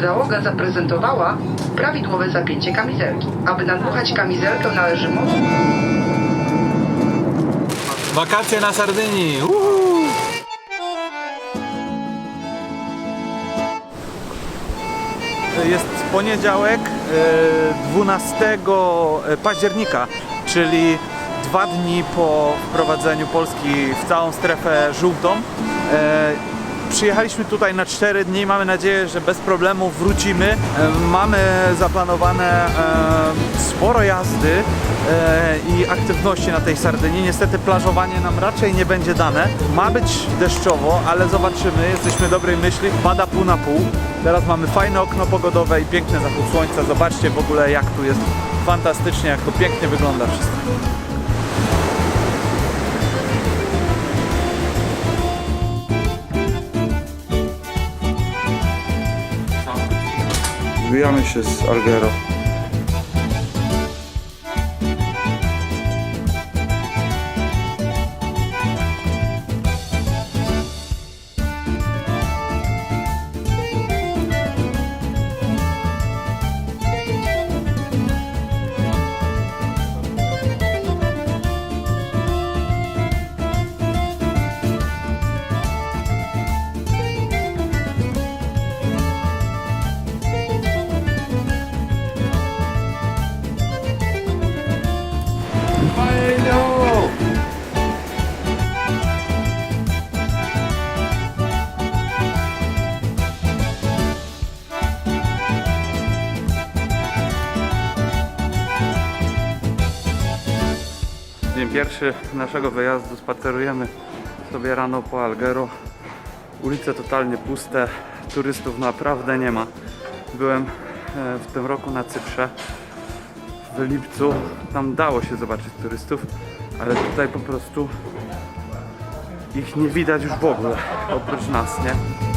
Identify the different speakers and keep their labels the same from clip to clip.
Speaker 1: Załoga zaprezentowała prawidłowe zapięcie kamizelki. Aby nadmuchać kamizelkę należy mocno
Speaker 2: Wakacje na Sardynii. Uhu.
Speaker 3: Jest poniedziałek, e, 12 października, czyli dwa dni po wprowadzeniu Polski w całą strefę żółtą. Przyjechaliśmy tutaj na 4 dni, mamy nadzieję, że bez problemu wrócimy. E, Mamy zaplanowane e, sporo jazdy e, i aktywności na tej Sardynii. Niestety plażowanie nam raczej nie będzie dane. Ma być deszczowo, ale zobaczymy. Jesteśmy dobrej myśli. Pada pół na pół. Teraz mamy fajne okno pogodowe i piękny zachód słońca. Zobaczcie w ogóle jak tu jest fantastycznie, jak to pięknie wygląda wszystko. Zbijamy się z Algero. Dzień pierwszy naszego wyjazdu spacerujemy sobie rano po Algero. Ulice totalnie puste, turystów naprawdę nie ma. Byłem e, w tym roku na Cyprze w lipcu. Tam dało się zobaczyć turystów, ale tutaj po prostu ich nie widać już w ogóle, oprócz nas, nie?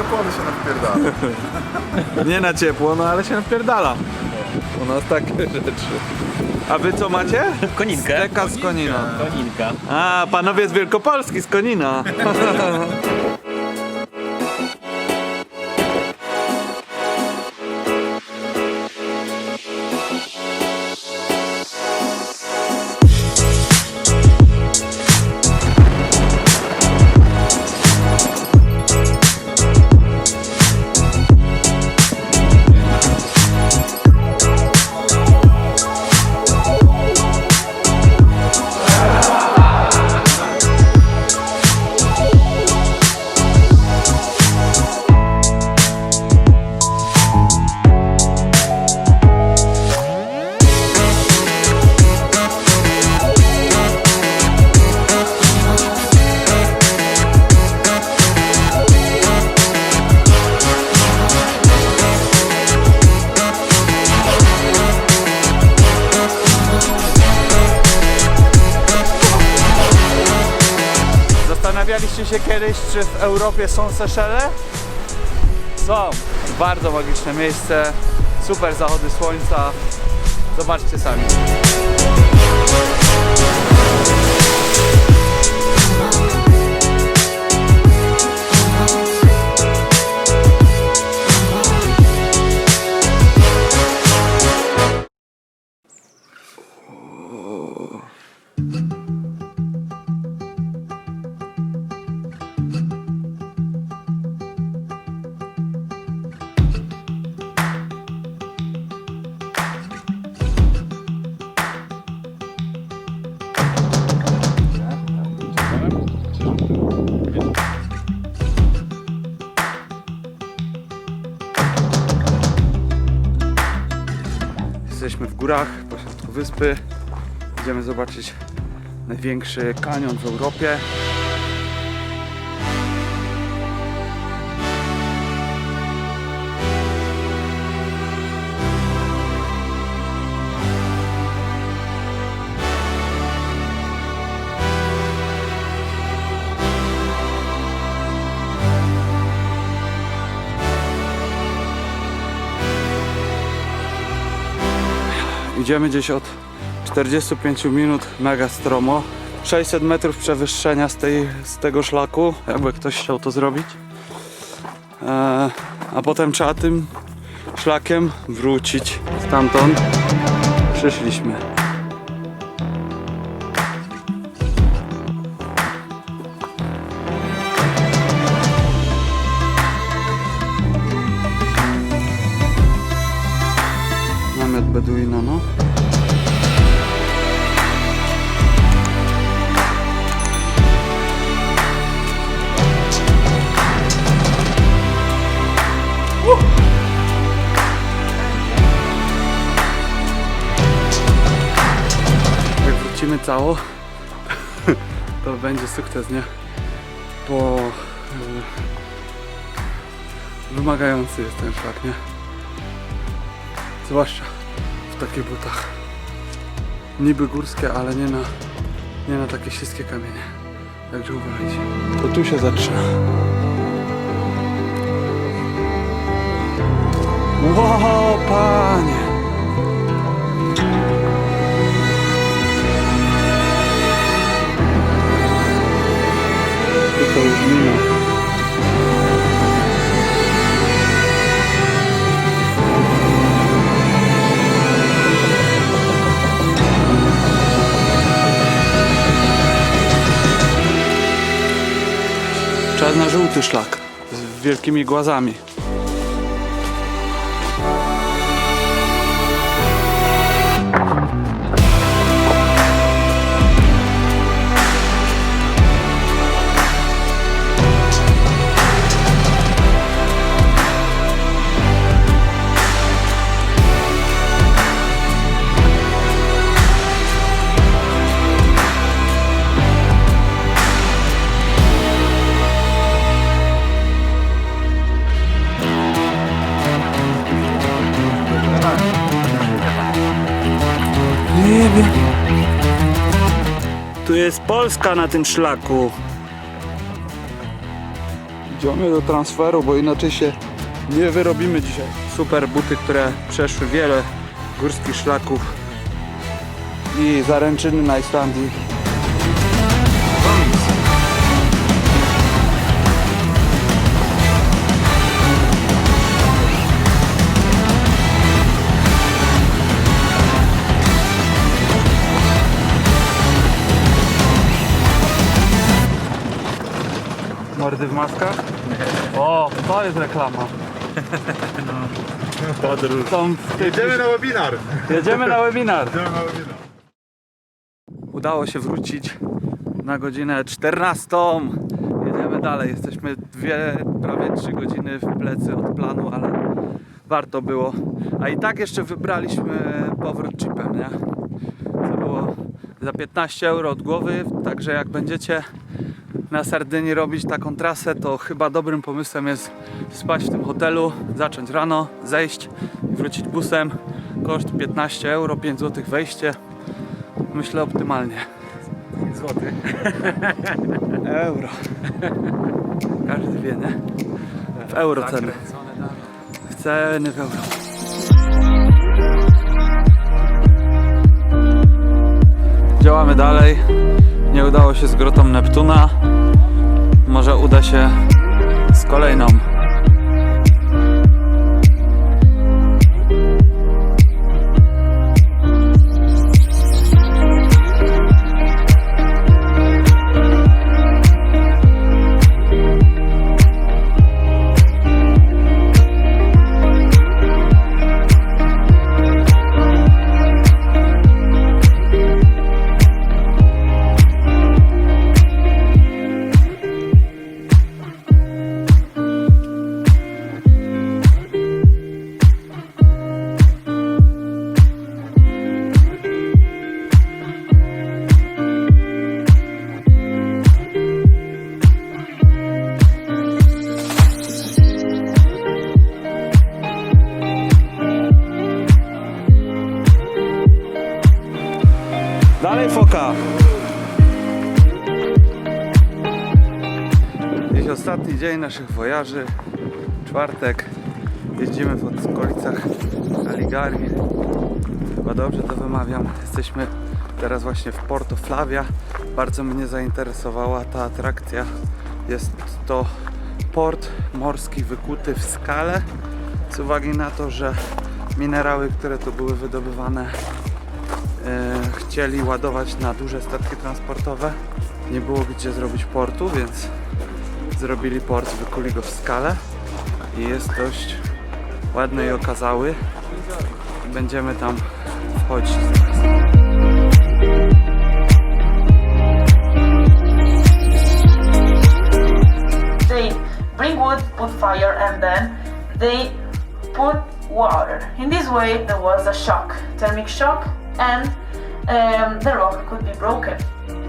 Speaker 4: Ciepło, ale się napierdala.
Speaker 3: Nie na ciepło, no ale się napierdala. U nas takie rzeczy. A wy co macie?
Speaker 5: Koninkę.
Speaker 3: Steka z konina.
Speaker 5: Koninka.
Speaker 3: A, panowie z Wielkopolski, z konina. Się kiedyś, czy w Europie są Seszele? Są. Bardzo magiczne miejsce, super zachody słońca. Zobaczcie sami. Górach, pośrodku wyspy. Idziemy zobaczyć największy kanion w Europie. Idziemy gdzieś od 45 minut mega stromo. 600 metrów przewyższenia z, tej, z tego szlaku, jakby ktoś chciał to zrobić. E, a potem trzeba tym szlakiem wrócić stamtąd. Przyszliśmy. Cało, to będzie sukces, nie? Bo e, wymagający jest ten szlak, nie? Zwłaszcza w takich butach. Niby górskie, ale nie na, nie na takie śliskie kamienie. Także uważajcie. To tu się zaczyna. Wow, panie! Wielkimi głazami.
Speaker 5: Tu jest Polska na tym szlaku.
Speaker 3: Idziemy do transferu, bo inaczej się nie wyrobimy dzisiaj. Super buty, które przeszły wiele górskich szlaków i zaręczyny na Islandii. W maskach? O, to jest reklama.
Speaker 5: Podróż.
Speaker 3: Są w
Speaker 4: Jedziemy na webinar.
Speaker 3: Jedziemy na webinar.
Speaker 4: Jedziemy na webinar.
Speaker 3: Udało się wrócić na godzinę 14. Jedziemy dalej. Jesteśmy dwie, prawie 3 godziny w plecy od planu, ale warto było. A i tak jeszcze wybraliśmy powrót chipem, nie? Co było za 15 euro od głowy. Także jak będziecie na Sardynii robić taką trasę, to chyba dobrym pomysłem jest spać w tym hotelu, zacząć rano, zejść i wrócić busem. Koszt 15 euro, 5 zł wejście. Myślę optymalnie. 5 zł. Euro. Każdy wie, nie? W euro ceny. Ceny w euro. Działamy dalej. Nie udało się z grotą Neptuna. Może uda się z kolejną. Ostatni dzień naszych wojaży. Czwartek. Jeździmy w okolicach Caligari. Chyba dobrze to wymawiam. Jesteśmy teraz właśnie w Porto Flavia. Bardzo mnie zainteresowała ta atrakcja. Jest to port morski wykuty w skale. Z uwagi na to, że minerały, które tu były wydobywane, e, chcieli ładować na duże statki transportowe. Nie było gdzie zrobić portu, więc zrobili port, wykuli go w skale i jest dość ładny i okazały. Będziemy tam wchodzić
Speaker 6: they bring wood, put fire, and then they put water. In this way, there was a shock, thermic shock, and um, the rock could be broken.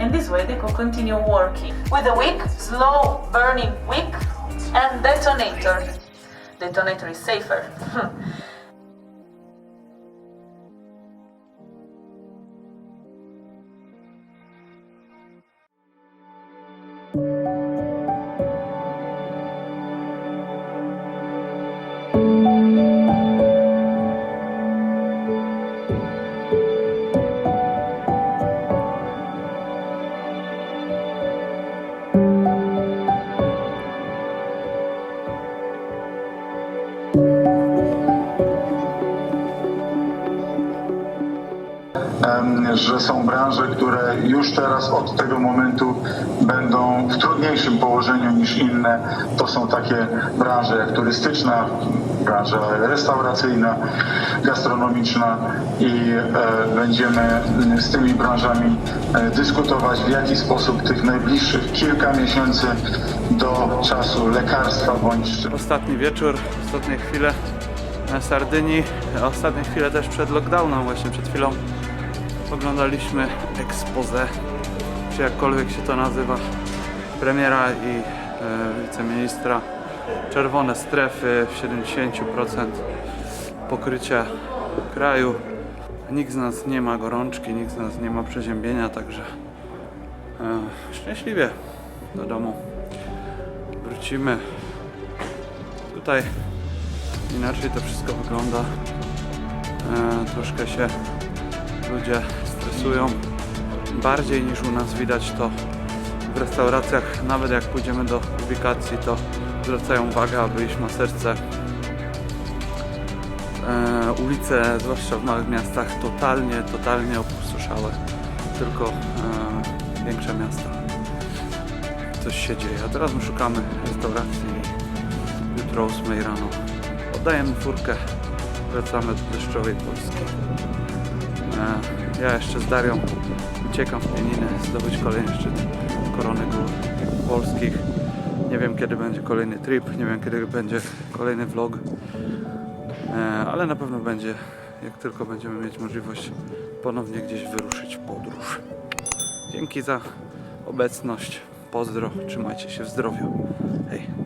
Speaker 6: In this way, they could continue working with a wick, slow burning wick, and detonator. Detonator is safer.
Speaker 7: Hmm. Że są branże, które już teraz od tego momentu będą w trudniejszym położeniu niż inne. To są takie branże jak turystyczna, branża restauracyjna, gastronomiczna i e, będziemy z tymi branżami e, dyskutować w jaki sposób tych najbliższych kilka miesięcy do czasu lekarstwa bądź
Speaker 3: Ostatni wieczór, ostatnie chwile Sardynii, ostatnie chwile też przed lockdownem, właśnie przed chwilą oglądaliśmy expose, czy jakkolwiek się to nazywa, premiera i e, wiceministra. Czerwone strefy, 70% pokrycia kraju. Nikt z nas nie ma gorączki, nikt z nas nie ma przeziębienia, także e, szczęśliwie do domu wrócimy. Tutaj inaczej to wszystko wygląda. E, troszkę się ludzie stresują bardziej niż u nas widać to w restauracjach. Nawet jak pójdziemy do ubikacji, to zwracają uwagę, aby iść maserce. E, ulice, zwłaszcza w małych miastach, totalnie, totalnie opustoszałe. Tylko e, większe miasta. Coś się dzieje. A teraz my szukamy restauracji jutro o 8 rano oddajemy furkę. Wracamy do deszczowej Polski. Ja jeszcze z Darią uciekam w pieniny zdobyć kolejny szczyt korony gór polskich. Nie wiem kiedy będzie kolejny trip, nie wiem kiedy będzie kolejny vlog, E, ale na pewno będzie, jak tylko będziemy mieć możliwość ponownie gdzieś wyruszyć w podróż. Dzięki za obecność. Pozdro, trzymajcie się w zdrowiu. Hej.